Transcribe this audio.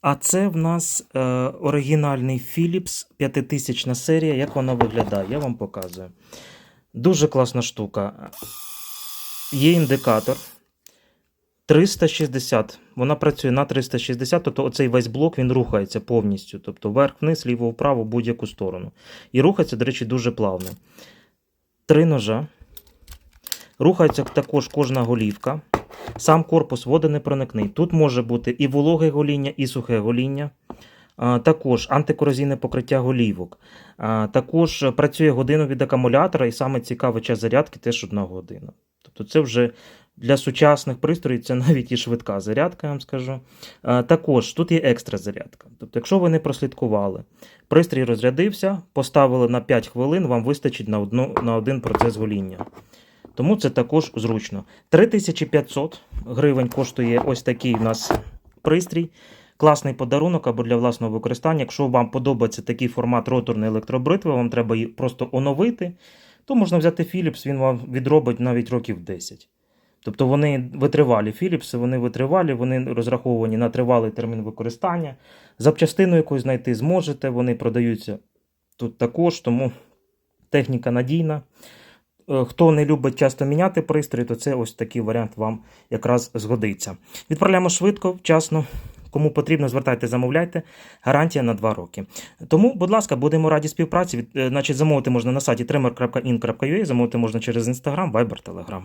А це в нас е, оригінальний Philips 5000 серія. Як вона виглядає? Я вам показую. Дуже класна штука. Є індикатор. 360. Вона працює на 360, тобто оцей весь блок він рухається повністю. Тобто вверх-вниз, ліво-вправо, будь-яку сторону. І рухається, до речі, дуже плавно. Три ножа. Рухається також кожна голівка. Сам корпус водонепроникний. Тут може бути і вологе гоління, і сухе гоління. Також антикорозійне покриття голівок. Також працює годину від акумулятора, і саме цікавий час зарядки теж одна година. Тобто це вже для сучасних пристроїв це навіть і швидка зарядка, я вам скажу. Також тут є екстра зарядка. Тобто, якщо ви не прослідкували, пристрій розрядився, поставили на 5 хвилин, вам вистачить на, одну, на один процес гоління. Тому це також зручно. 3500 гривень коштує ось такий у нас пристрій. Класний подарунок або для власного використання. Якщо вам подобається такий формат роторної електробритви, вам треба її просто оновити, то можна взяти Philips, він вам відробить навіть років 10. Тобто вони витривалі Philips, вони витривалі, вони розраховані на тривалий термін використання. Запчастину якусь знайти зможете, вони продаються тут також, тому техніка надійна. Е, Хто не любить часто міняти пристрій, то це ось такий варіант вам якраз згодиться. Відправляємо швидко, вчасно. Кому потрібно, звертайте, замовляйте. Гарантія на 2 роки. Тому, будь ласка, будемо раді співпраці. Е, Значить, замовити можна на сайті trimmer.in.ua, замовити можна через Instagram, Viber, Telegram.